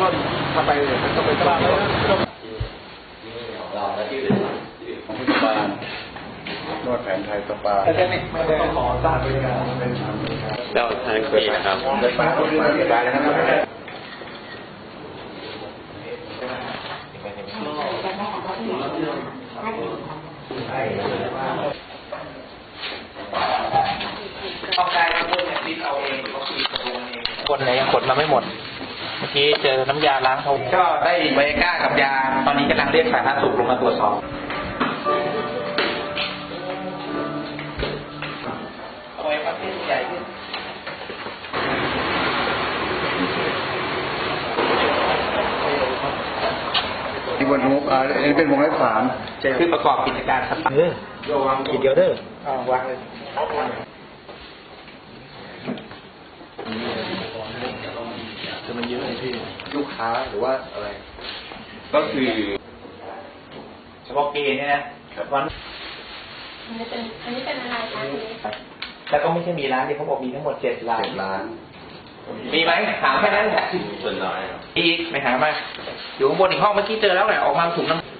ต้นเข้าไปมันก็ไปตลาดแล้วเราและที่อื่นที่อื่นของพยาบาลนวดแผนไทยสปาแต่นี่ไม่ได้ขอสร้างบริการเป็นเจ้าทางปีนะครับได้ปากปากได้แล้วนะครับต้องได้ก็เพิ่มเนี่ยฟิตเอาเองเขาฟิตตรงเองคนเนี่ยยังขนมาไม่หมด เมื่อกี้เจอน้ำยาล้างผมก็ได้ไวก้ากับยา ตอนนี้กำลังเรียกสาธารณสุขลงมาตรวจสอบเอาไว้ประเภทใหญ่ขึ้นที่บนหูอ่าอันนี้เป็นวงเล็บสามคือประกอบกิจการสปาขีดเดียวเด้ออ่าวางเลย คือ มันเยอะเลยพี่ลูกค้าหรือว่าอะไร ก็คือเฉพาะเกณฑ์เนี่ยนะวันอันนี้เป็นอันนี้เป็นอะไรคะอันนี้แล้วก็ไม่ใช่มีร้านเดียวเขาบอกมีทั้งหมดเจ็ดร้านเจ็ดล้าน มีไหมถามแค่นั้นแหละส่วนน้อยอีกไปหามาอยู่ข้างบนอีกห้องเมื่อกี้เจอแล้วแหละออกมาถุงน้ำ